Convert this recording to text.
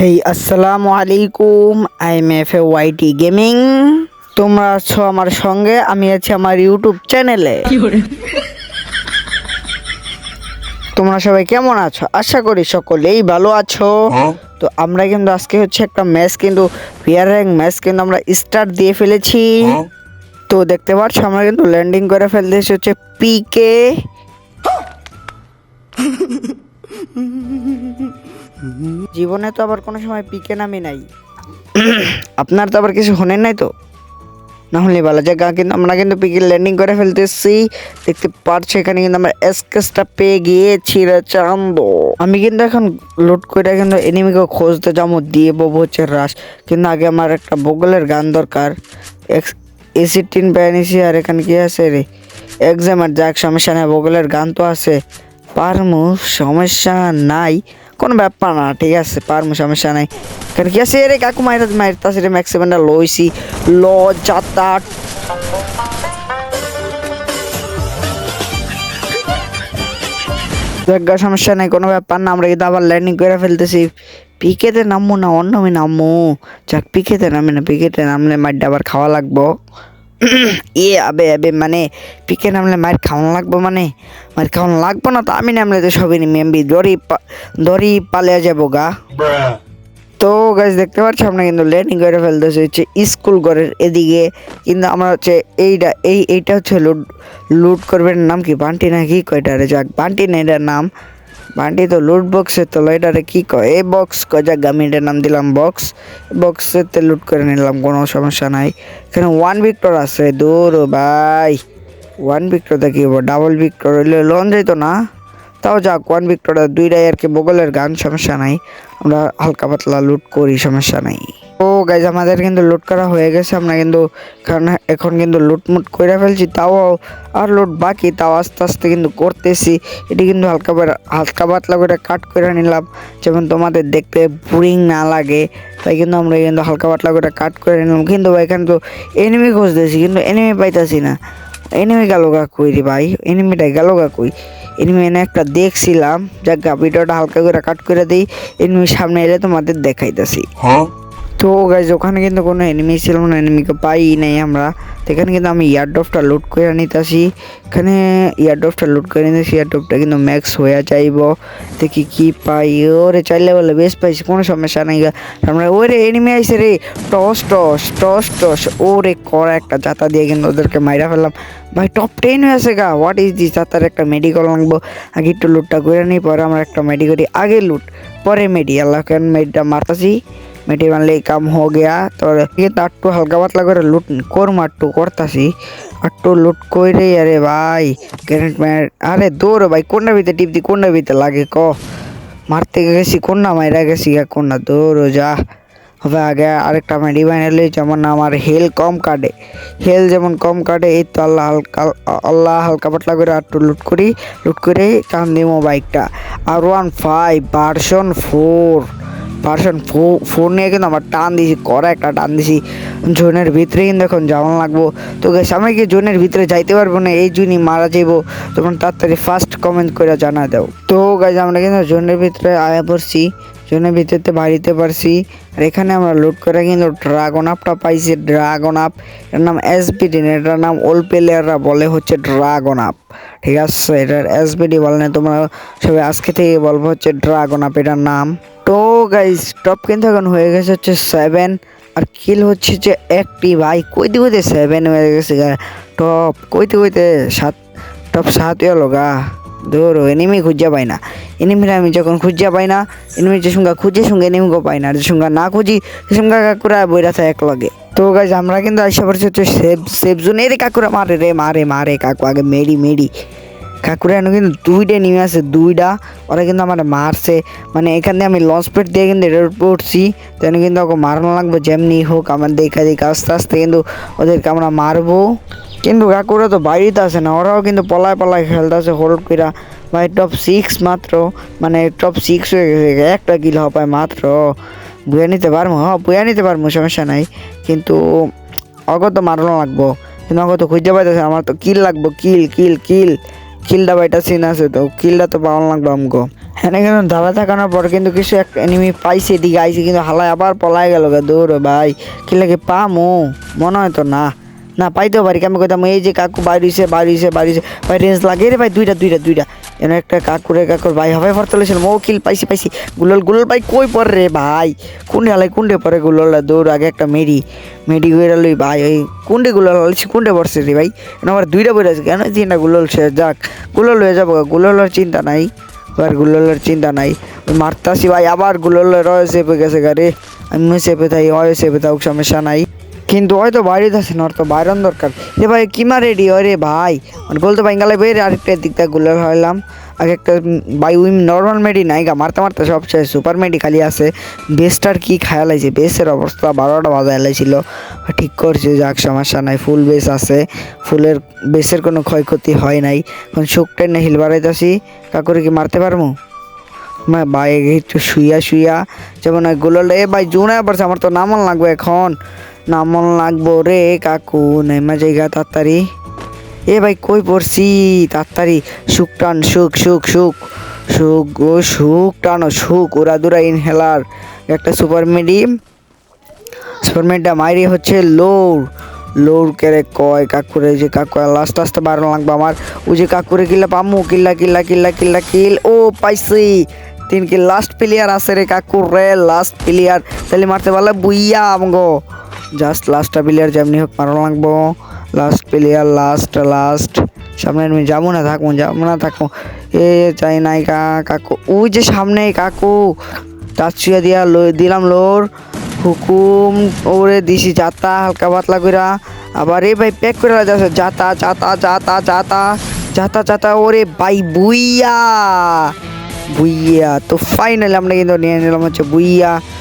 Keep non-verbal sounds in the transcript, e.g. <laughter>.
হেই আসসালামু আলাইকুম I am F A Y T gaming তোমরা আছো আমার সঙ্গে আমি আছি আমার ইউটিউব চ্যানেলে তোমরা সবাই কেমন আছো? আশা করি সকলেই ভালো আছো। তো আমরা কিন্তু আজকে হচ্ছে একটা ম্যাচ কিন্তু পিয়ার র্যাঙ্ক ম্যাচ কিন্তু আমরা স্টার্ট দিয়ে ফেলেছি। তো দেখতে পাচ্ছ আমরা কিন্তু ল্যান্ডিং করে ফেলতেছি হচ্ছে পিকে <laughs> জীবনে তো আবার কোনো সময় পিকে নামি নাই। আপনার তো আবার কিছু শোনেন নাই তো? না হলে ভালো জায়গা কিন্তু আমরা কিন্তু পিকে ল্যান্ডিং করে ফেলতেছি। দেখতে পাচ্ছি এখানে কিন্তু আমরা এসকেসটা পেয়ে গিয়েছি রে চান্দ আমি কিন্তু এখন লোড করে কিন্তু এনিমিকে খুঁজতে যাব, দিয়ে ববো হচ্ছে রাস কিন্তু আগে আমার একটা বগলের গান দরকার। এক্স এসিটিন প্যানিসি আর এখানে কি আছে রে? এক্সামের যাক, সমস্যা নেই, বগলের গান তো আছে। পারমু, সমস্যা নাই। কোনো ব্যাপার না, ঠিক আছে, পারমু, সমস্যা নাই। কারণ কি আছে রে কাকু মাইরা মাইরতাছে রে ম্যাক্সিমামটা লইছি ল যাতা সমস্যা নাই, কোনো ব্যাপার না, আমরা কিন্তু আবার ল্যান্ডিং করে ফেলতেছি। পিকেতে নামবো না অন্য আমি নামবো। যাক, পিকেতে নামে না, পিকেতে নামলে মাইরটা আবার খাওয়া লাগবো। এ আবে আবে মানে পিকে নামলে মায়ের খাওয়ানো লাগবো মানে? মায়ের খাওয়ানো লাগবো না তো আমি নামলে তো সবই নেমে, আমি দড়ি দড়ি পালিয়ে যাব গা। তো গাছ দেখতে পাচ্ছি আমরা কিন্তু ল্যান্ডিং করে ফেলতেছি, হচ্ছে স্কুল ঘরের এদিকে। কিন্তু আমরা হচ্ছে এইটা এই, এইটা হচ্ছে লুট লুট করবেন নাম কি? বান্টি না কি কয়টা রে? যাক, বান্টি না এটার নাম। বান্টি তো লুট বক্সের তো এটারে কি কয়? এই বক্স যাক, আমি নাম দিলাম বক্স বক্সের তে লুট করে নিলাম, কোনো সমস্যা নাই। এখানে ওয়ান ভিক্টর আছে, দূর ভাই। ওয়ান ভিক্টর দেখি ডাবল ভিক্টর হইলে লোন যাইতো না। তাও যাক ওয়ান ভিক্টোরিয়া দুইটাই আর কি বগলের গান, সমস্যা নাই। আমরা হালকা পাতলা লুট করি, সমস্যা নাই। ও গাইজ আমাদের কিন্তু লুট করা হয়ে গেছে। আমরা কিন্তু কারণ এখন কিন্তু লুটমুট করে ফেলছি, তাও আর লুট বাকি, তাও আস্তে আস্তে কিন্তু করতেছি। এটি কিন্তু হালকা হালকা পাতলা করে কাট করে নিলাম। যেমন তোমাদের দেখতে বোরিং না লাগে, তাই কিন্তু আমরা কিন্তু হালকা পাতলা করে কাট করে নিলাম। কিন্তু ভাই, এখানে তো এনিমি খুঁজতেছি, কিন্তু এনিমি পাইতাছি না। এনিমি গেল গা কই রে ভাই? এনিমিটা গেল গা কই? এনিমি এনে একটা দেখছিলাম। গা ভিডিওটা হালকা করে কাট করে দিই। এনিমি সামনে এলে তোমাদের দেখাইতেছি। তো গাইজ ওখানে কিন্তু কোনো এনিমি ছিল না এনিমিকে পাই নাই আমরা। তো এখানে কিন্তু আমি ইয়ারড্রপটা লুট করে নিতেছি। এখানে ইয়ারড্রপটা লুট করে নিতেছি ইয়ারড্রপটা কিন্তু ম্যাক্স হয়ে যাইব। দেখি কি পাই। ওরে চাইলে বলে বেশ পাইছি, কোনো সমস্যা নাই আমরা, ওরে এনিমি আইসে রে। Toss toss toss toss. ওরে করা একটা জাতা দিয়ে কিন্তু ওদেরকে মাইরা ফেললাম। ভাই টপ টেন হয়ে আছে গা। হোয়াট ইজ দিস তার একটা মেডিকেল লাগবো। আগে একটু লুটটা করে নিই, পরে আমরা একটা মেডি করি আগে লুট পরে মেডি আল্লাহ কেন মেডিটা মারতাছি। মেডি মারলে কাম হো গিয়া তোর কিন্তু আটটু হালকা পাতলা করে লুট করম আটটু করতাছি। আটটু লুট কইরে, আরে ভাই গ্রেনেড ম্যান, আরে দৌড় ভাই কোনটা ভিতরে টিপ দি কোনটা ভিতরে লাগে ক। মারতে গেছি কোনটা মাইরা গেছি কোনটা দৌড়, যা। হবে আগে আরেকটা মেডি বানালে যেমন আমার হেল কম কাটে। হেল যেমন কম কাটে, এই তো আল্লাহ হালকা আল্লাহ হালকা পাতলা করে আটটু লুট করি, লুট করে টান দিমো বাইকটা আর one five version four version phone নিয়ে কিন্তু আমার টান দিছি করা একটা টান দিছি জোনের ভিতরে কিন্তু এখন যাওয়ান লাগবো। তো গেছে আমি কি জোনের ভিতরে যাইতে পারব না? এই জুনি মারা যাইবো। তখন তাড়াতাড়ি ফার্স্ট কমেন্ট করে জানা দাও। তো গাছ আমরা কিন্তু জোনের ভিতরে আয়া পড়ছি। জোনের ভিতরে বাড়িতে পারছি। আর এখানে আমরা লুট করে কিন্তু ড্রাগন আপটা পাইছি। ড্রাগন আপ এটার নাম এসবিডি এটার নাম ওল্ড প্লেয়াররা বলে হচ্ছে ড্রাগন আপ ঠিক আছে, এটার এসবিডি বলে না, তোমরা সবাই আজকে থেকে বলব হচ্ছে ড্রাগন আপ এটার নাম। তো গাইজ টপ কিন্তু এখন হয়ে গেছে হচ্ছে সেভেন আর কিল হচ্ছে যে একটি ভাই। কইতে কইতে সেভেন হয়ে গেছে টপ কইতে কইতে সাত টপ সাত হলো গা। দূর এনিমি খুঁজা পাই না। এনিমিরা আমি যখন খুঁজা পাই না এনিমি যে সঙ্গে খুঁজে, সঙ্গে এনিমিকে পাই না। যে সঙ্গে না খুঁজি, সে সঙ্গে কাকুরা বইরা থাকে এক লগে তো গাইজ আমরা কিন্তু আইসা পারছি হচ্ছে সেফ সেফ জোনে রে কাকুরা মারে রে, মারে মারে কাকু, আগে মেরি মেরি। কাকুরা এনে কিন্তু দুইটা নেমে আছে দুইটা ওরা কিন্তু আমার মারছে। মানে এখানে আমি লঞ্চ প্যাড দিয়ে কিন্তু এটা পড়ছি। তেন কিন্তু ওকে মারানো লাগবে যেমনি হোক, আমার দেখা দেখা আস্তে আস্তে কিন্তু ওদেরকে আমরা মারবো। কিন্তু কাকুরা তো বাড়িতে আছে না, ওরাও কিন্তু পলায় পলায় খেলতেছে হোল্ড কইরা। ভাই টপ সিক্স মাত্র মানে টপ সিক্স হয়ে গেছে, একটা কিল হপায় মাত্র। বুয়া নিতে পারব? হ্যাঁ বুয়া নিতে পারব, সমস্যা নাই। কিন্তু অগত মারানো লাগবো। কিন্তু অগত খুঁজে পাইতেছে আমার তো কিল লাগবো কিল কিল কিল কিলটা বাইটা সিন আছে তো কিলটা তো পাওয়া লাগবে আমগো হ্যাঁ কিন্তু ধাবা থাকানোর পর কিন্তু কিছু একটা এনিমি পাইছে, এদিকে আইছে, কিন্তু হালায় আবার পলাই গেল দৌড় ভাই। কিলাকে পামো? মনে হয় তো না। না, পাইতেও পারি আমি কইতাম, এই যে কাকু বাইরিছে বাইরিছে বাইরিছে ভাই রেঞ্জ লাগে রে ভাই, দুইটা দুইটা দুইটা। এনে একটা কাকুরে কাকুর ভাই হবে, ফর তুলেছিল মো কিল পাইছি পাইছি। গুলল গুলল ভাই কই পর রে ভাই? কুন্ডে হালাই কুন্ডে পরে গুললটা দৌড় আগে একটা মেরি। মেডি গইরা লই ভাই, ওই কুন্ডে গুলল হালাইছি কুন্ডে পড়ছে রে ভাই। এনে আমার দুইটা বই আছে, কেন তিনটা গুলল সে যাক। গুলল হয়ে যাব, গুললের চিন্তা নাই, এবার গুললের চিন্তা নাই। ওই মারতাছি ভাই, আবার গুলল রয়ে চেপে গেছে গাড়ি আমি চেপে থাই হয় চেপে থাক সমস্যা নাই। কিন্তু হয়তো বাড়িতে আছে না, ওর তো বাইরন দরকার। এ ভাই, কিমা রেডি রে ভাই মানে বলতে পাই গেলে বের। আরেকটা দিক থেকে গুলার হইলাম আগে একটা বাই উইম নর্মাল মেডি নাই গা, মারতে মারতে সব সুপার মেডি খালি আছে। বেসটার কি খায়াল আছে? বেসের অবস্থা বারোটা বাজা এলাইছিল। ঠিক করছে, যাক, সমস্যা নাই। ফুল বেস আছে। ফুলের বেসের কোনো ক্ষয়ক্ষতি হয় নাই। এখন শুকটা না হিল বাড়াইতেছি কাকুরে কি মারতে পারব ভাই, একটু শুইয়া শুইয়া, যেমন গোলাল এ ভাই, জুনে পড়ছে আমার তো নামন লাগবে এখন। নামন লাগবো রে কাকু নেমা জায়গা তাড়াতাড়ি। এ ভাই কই পড়ছি? তাড়াতাড়ি, সুখ টান, সুখ সুখ সুখ। সুখ ও সুখ টানো, সুখ ওরা দুরা ইনহেলার একটা সুপার মিডিয়াম সুপার মিডিয়াম মাইরি হচ্ছে লোর। লোর কেরে কয় কাকুরে যে কাকু লাস্ট লাস্টে বাড়ানো লাগবে আমার। ওই যে কাকুরে কিল্লা পামু, কিল্লা কিল্লা কিল্লা কিল্লা, কিল। ও, পাইছি। তিন কিল লাস্ট প্লেয়ার আছে রে কাকুর রে লাস্ট প্লেয়ার তাহলে মারতে পারলে বুইয়া আমগো। জাস্ট লাস্টটা প্লেয়ার যেমনি হোক মারানো লাগবো। লাস্ট প্লেয়ার লাস্ট লাস্ট সামনে আমি যাব না, থাকব, যাব না, থাকব। এ, চাই নাই কা, কাকু। ওই যে সামনে কাকু। টাচ ছুঁয়া দিয়া দিলাম লোর। হুকুম ওরে দিছি যাতা, হালকা পাতলা কইরা। আবার এ ভাই প্যাক করে যাচ্ছে। যাতা যাতা যাতা যাতা। যাতা যাতা, ওরে ভাই, বুইয়া। বুইয়া। তো ফাইনালি আমরা কিন্তু নিয়ে নিলাম হচ্ছে বুইয়া।